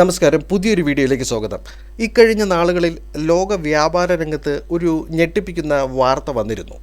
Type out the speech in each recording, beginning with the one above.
നമസ്കാരം. പുതിയൊരു വീഡിയോയിലേക്ക് സ്വാഗതം. ഇക്കഴിഞ്ഞ നാളുകളിൽ ലോക വ്യാപാര രംഗത്ത് ഒരു ഞെട്ടിപ്പിക്കുന്ന വാർത്ത വന്നിരുന്നു.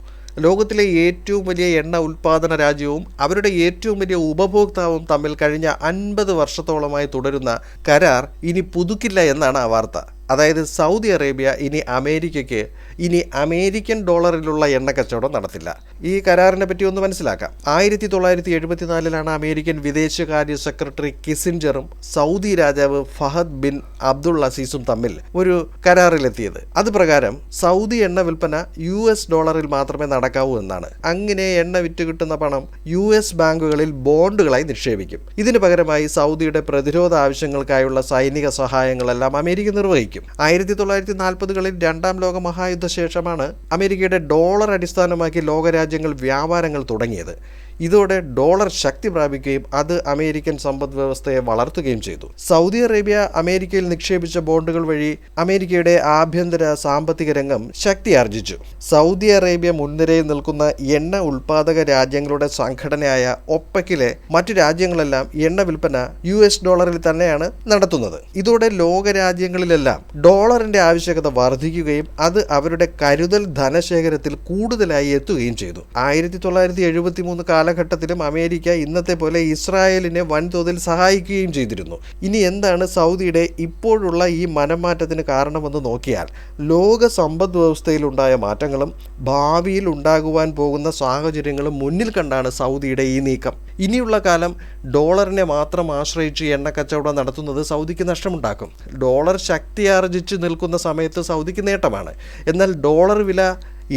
ലോകത്തിലെ ഏറ്റവും വലിയ എണ്ണ ഉൽപ്പാദന രാജ്യവും അവരുടെ ഏറ്റവും വലിയ ഉപഭോക്താവും തമ്മിൽ കഴിഞ്ഞ അൻപത് വർഷത്തോളമായി തുടരുന്ന കരാർ ഇനി പുതുക്കില്ല എന്നാണ് ആ വാർത്ത. അതായത് സൗദി അറേബ്യ ഇനി അമേരിക്കയ്ക്ക് ഇനി അമേരിക്കൻ ഡോളറിലുള്ള എണ്ണ കച്ചവടം നടത്തില്ല. ഈ കരാറിനെ പറ്റി ഒന്ന് മനസ്സിലാക്കാം. ആയിരത്തി തൊള്ളായിരത്തി എഴുപത്തിനാലിലാണ് അമേരിക്കൻ വിദേശകാര്യ സെക്രട്ടറി കിസിൻജറും സൗദി രാജാവ് ഫഹദ് ബിൻ അബ്ദുൾ അസീസും തമ്മിൽ ഒരു കരാറിലെത്തിയത്. അത് പ്രകാരം സൗദി എണ്ണ വിൽപ്പന യു എസ് ഡോളറിൽ മാത്രമേ നടക്കാവൂ എന്നാണ്. അങ്ങനെ എണ്ണ വിറ്റ് കിട്ടുന്ന പണം യു എസ് ബാങ്കുകളിൽ ബോണ്ടുകളായി നിക്ഷേപിക്കും. ഇതിനു പകരമായി സൗദിയുടെ പ്രതിരോധ ആവശ്യങ്ങൾക്കായുള്ള സൈനിക സഹായങ്ങളെല്ലാം അമേരിക്ക നിർവഹിക്കും. ആയിരത്തി തൊള്ളായിരത്തി നാൽപ്പതുകളിൽ രണ്ടാം ലോക മഹായുദ്ധ ശേഷമാണ് അമേരിക്കയുടെ ഡോളർ അടിസ്ഥാനമാക്കി ലോകരാജ്യങ്ങൾ വ്യാപാരങ്ങൾ തുടങ്ങിയത്. ഇതോടെ ഡോളർ ശക്തി പ്രാപിക്കുകയും അത് അമേരിക്കൻ സമ്പദ് വ്യവസ്ഥയെ വളർത്തുകയും ചെയ്തു. സൗദി അറേബ്യ അമേരിക്കയിൽ നിക്ഷേപിച്ച ബോണ്ടുകൾ വഴി അമേരിക്കയുടെ ആഭ്യന്തര സാമ്പത്തിക രംഗം ശക്തി ആർജിച്ചു സൗദി അറേബ്യ മുൻനിരയിൽ നിൽക്കുന്ന എണ്ണ ഉൽപാദക രാജ്യങ്ങളുടെ സംഘടനയായ ഒപ്പക്കിലെ മറ്റു രാജ്യങ്ങളെല്ലാം എണ്ണ വിൽപ്പന യു എസ് ഡോളറിൽ തന്നെയാണ് നടത്തുന്നത്. ഇതോടെ ലോക രാജ്യങ്ങളിലെല്ലാം ഡോളറിന്റെ ആവശ്യകത വർദ്ധിക്കുകയും അത് അവരുടെ കരുതൽ ധനശേഖരത്തിൽ കൂടുതലായി എത്തുകയും ചെയ്തു. ആയിരത്തി തൊള്ളായിരത്തി എഴുപത്തി മൂന്ന് കാലഘട്ടത്തിലും അമേരിക്ക ഇന്നത്തെ പോലെ ഇസ്രായേലിനെ വൻതോതിൽ സഹായിക്കുകയും ചെയ്തിരുന്നു. ഇനി എന്താണ് സൗദിയുടെ ഇപ്പോഴുള്ള ഈ മനംമാറ്റത്തിന് കാരണമെന്ന് നോക്കിയാൽ ലോക സമ്പദ് വ്യവസ്ഥയിലുണ്ടായ മാറ്റങ്ങളും ഭാവിയിൽ ഉണ്ടാകുവാൻ പോകുന്ന സാഹചര്യങ്ങളും മുന്നിൽ കണ്ടാണ് സൗദിയുടെ ഈ നീക്കം. ഇനിയുള്ള കാലം ഡോളറിനെ മാത്രം ആശ്രയിച്ച് എണ്ണ കച്ചവടം നടത്തുന്നത് സൗദിക്ക് നഷ്ടമുണ്ടാക്കും. ഡോളർ ശക്തിയാർജിച്ച് നിൽക്കുന്ന സമയത്ത് സൗദിക്ക് നേട്ടമാണ്. എന്നാൽ ഡോളർ വില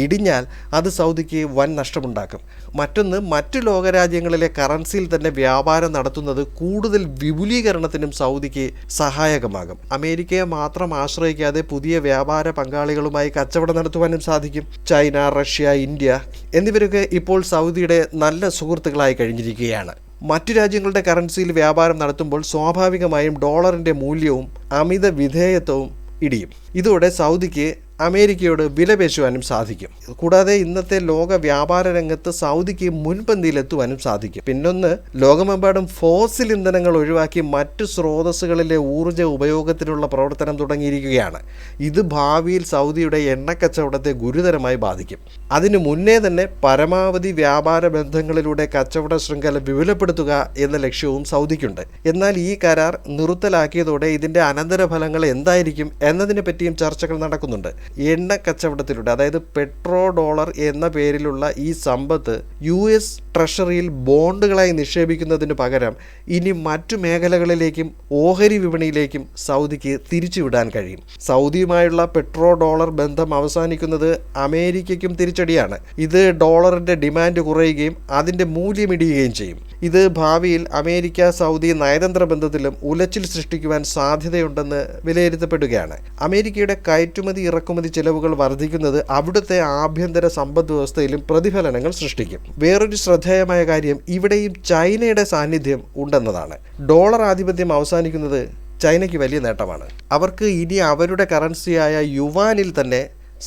ഇടിഞ്ഞാൽ അത് സൗദിക്ക് വൻ നഷ്ടമുണ്ടാക്കും. മറ്റൊന്ന് മറ്റു ലോകരാജ്യങ്ങളിലെ കറൻസിയിൽ തന്നെ വ്യാപാരം നടത്തുന്നത് കൂടുതൽ വിപുലീകരണത്തിനും സൗദിക്ക് സഹായകമാകും. അമേരിക്കയെ മാത്രം ആശ്രയിക്കാതെ പുതിയ വ്യാപാര പങ്കാളികളുമായി കച്ചവടം നടത്തുവാനും സാധിക്കും. ചൈന റഷ്യ ഇന്ത്യ എന്നിവരൊക്കെ ഇപ്പോൾ സൗദിയുടെ നല്ല സുഹൃത്തുക്കളായി കഴിഞ്ഞിരിക്കുകയാണ്. മറ്റു രാജ്യങ്ങളുടെ കറൻസിയിൽ വ്യാപാരം നടത്തുമ്പോൾ സ്വാഭാവികമായും ഡോളറിന്റെ മൂല്യവും അമിത വിധേയത്വവും ഇടിയും. ഇതോടെ സൗദിക്ക് അമേരിക്കയോട് വിലപേശുവാനും സാധിക്കും. കൂടാതെ ഇന്നത്തെ ലോക വ്യാപാര രംഗത്ത് സൗദിക്ക് മുൻപന്തിയിലെത്തുവാനും സാധിക്കും. പിന്നൊന്ന് ലോകമെമ്പാടും ഫോസിൽ ഇന്ധനങ്ങൾ ഒഴിവാക്കി മറ്റ് സ്രോതസ്സുകളിലെ ഊർജ ഉപയോഗത്തിനുള്ള പ്രവർത്തനം തുടങ്ങിയിരിക്കുകയാണ്. ഇത് ഭാവിയിൽ സൗദിയുടെ എണ്ണക്കച്ചവടത്തെ ഗുരുതരമായി ബാധിക്കും. അതിനു മുന്നേ തന്നെ പരമാവധി വ്യാപാര ബന്ധങ്ങളിലൂടെ കച്ചവട ശൃംഖല വിപുലപ്പെടുത്തുക എന്ന ലക്ഷ്യവും സൗദിക്കുണ്ട്. എന്നാൽ ഈ കരാർ നിർത്തലാക്കിയതോടെ ഇതിന്റെ അനന്തരഫലങ്ങൾ എന്തായിരിക്കും എന്നതിനെ പറ്റിയും ചർച്ചകൾ നടക്കുന്നുണ്ട്. എണ്ണ കച്ചവടത്തിലൂടെ അതായത് പെട്രോ ഡോളർ എന്ന പേരിലുള്ള ഈ സമ്പത്ത് യു എസ് ട്രഷറിയിൽ ബോണ്ടുകളായി നിക്ഷേപിക്കുന്നതിന് പകരം ഇനി മറ്റു മേഖലകളിലേക്കും ഓഹരി വിപണിയിലേക്കും സൗദിക്ക് തിരിച്ചുവിടാൻ കഴിയും. സൗദിയുമായുള്ള പെട്രോ ഡോളർ ബന്ധം അവസാനിക്കുന്നത് അമേരിക്കയ്ക്കും തിരിച്ചടിയാണ്. ഇത് ഡോളറിന്റെ ഡിമാൻഡ് കുറയുകയും അതിന്റെ മൂല്യം ഇടിയുകയും ചെയ്യും. ഇത് ഭാവിയിൽ അമേരിക്ക സൗദി നയതന്ത്ര ബന്ധത്തിലും ഉലച്ചിൽ സൃഷ്ടിക്കുവാൻ സാധ്യതയുണ്ടെന്ന് വിലയിരുത്തപ്പെടുകയാണ്. അമേരിക്കയുടെ കയറ്റുമതി ഇറക്കുമതി ചെലവുകൾ വർദ്ധിക്കുന്നത് അവിടുത്തെ ആഭ്യന്തര സമ്പദ് വ്യവസ്ഥയിലും പ്രതിഫലനങ്ങൾ സൃഷ്ടിക്കും. വേറൊരു ശ്രദ്ധേയമായ കാര്യം ഇവിടെയും ചൈനയുടെ സാന്നിധ്യം ഉണ്ടെന്നതാണ്. ഡോളർ ആധിപത്യം അവസാനിക്കുന്നത് ചൈനയ്ക്ക് വലിയ നേട്ടമാണ്. അവർക്ക് ഇനി അവരുടെ കറൻസിയായ യുവാനിൽ തന്നെ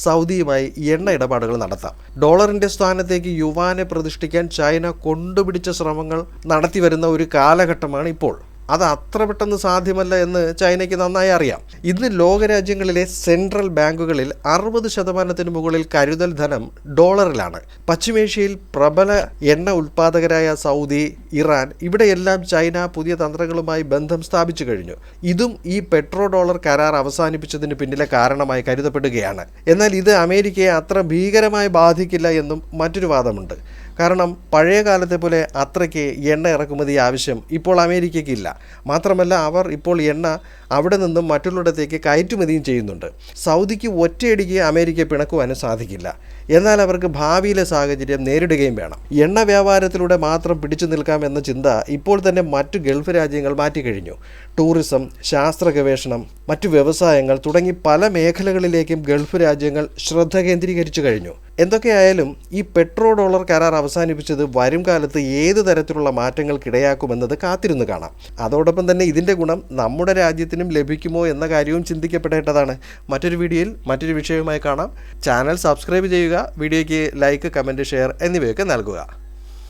സൗദിയുമായി എണ്ണ ഇടപാടുകൾ നടത്താം. ഡോളറിന്റെ സ്ഥാനത്തേക്ക് യുവാനെ പ്രതിഷ്ഠിക്കാൻ ചൈന കൊണ്ടുപിടിച്ച ശ്രമങ്ങൾ നടത്തിവരുന്ന ഒരു കാലഘട്ടമാണ് ഇപ്പോൾ. അത് അത്ര പെട്ടെന്ന് സാധ്യമല്ല എന്ന് ചൈനയ്ക്ക് നന്നായി അറിയാം. ഇന്ന് ലോകരാജ്യങ്ങളിലെ സെൻട്രൽ ബാങ്കുകളിൽ അറുപത് ശതമാനത്തിന് മുകളിൽ കരുതൽ ധനം ഡോളറിലാണ്. പശ്ചിമേഷ്യയിൽ പ്രബല എണ്ണ ഉൽപ്പാദകരായ സൗദി ഇറാൻ ഇവിടെയെല്ലാം ചൈന പുതിയ തന്ത്രങ്ങളുമായി ബന്ധം സ്ഥാപിച്ചു കഴിഞ്ഞു. ഇതും ഈ പെട്രോ ഡോളർ കരാർ അവസാനിപ്പിച്ചതിന് പിന്നിലെ കാരണമായി കരുതപ്പെടുകയാണ്. എന്നാൽ ഇത് അമേരിക്കയെ അത്ര ഭീകരമായി ബാധിക്കില്ല എന്നും മറ്റൊരു വാദമുണ്ട്. കാരണം പഴയ കാലത്തെ പോലെ അത്രയ്ക്ക് എണ്ണ ഇറക്കുമതി ആവശ്യം ഇപ്പോൾ അമേരിക്കയ്ക്കില്ല മാത്രമല്ല അവർ ഇപ്പോൾ എണ്ണ അവിടെ നിന്നും മറ്റുള്ളിടത്തേക്ക് കയറ്റുമതിയും ചെയ്യുന്നുണ്ട്. സൗദിക്ക് ഒറ്റയടിക്ക് അമേരിക്ക പിണക്കുവാനും സാധിക്കില്ല. എന്നാൽ അവർക്ക് ഭാവിയിലെ സാഹചര്യം നേരിടുകയും വേണം. എണ്ണ വ്യാപാരത്തിലൂടെ മാത്രം പിടിച്ചു നിൽക്കാം എന്ന ചിന്ത ഇപ്പോൾ തന്നെ മറ്റു ഗൾഫ് രാജ്യങ്ങൾ മാറ്റിക്കഴിഞ്ഞു. ടൂറിസം ശാസ്ത്ര ഗവേഷണം മറ്റു വ്യവസായങ്ങൾ തുടങ്ങി പല മേഖലകളിലേക്കും ഗൾഫ് രാജ്യങ്ങൾ ശ്രദ്ധ കേന്ദ്രീകരിച്ചു കഴിഞ്ഞു. എന്തൊക്കെയായാലും ഈ പെട്രോ ഡോളർ കരാർ അവസാനിപ്പിച്ചത് വരും കാലത്ത് ഏത് തരത്തിലുള്ള മാറ്റങ്ങൾക്കിടയാക്കുമെന്നത് കാത്തിരുന്ന് കാണാം. അതോടൊപ്പം തന്നെ ഇതിന്റെ ഗുണം നമ്മുടെ രാജ്യത്തിനും ലഭിക്കുമോ എന്ന കാര്യവും ചിന്തിക്കപ്പെടേണ്ടതാണ്. മറ്റൊരു വീഡിയോയിൽ മറ്റൊരു വിഷയവുമായി കാണാം. ചാനൽ സബ്സ്ക്രൈബ് ചെയ്യുക വീഡിയോയ്ക്ക് ലൈക്ക് കമന്റ് ഷെയർ എന്നിവയൊക്കെ നൽകുക.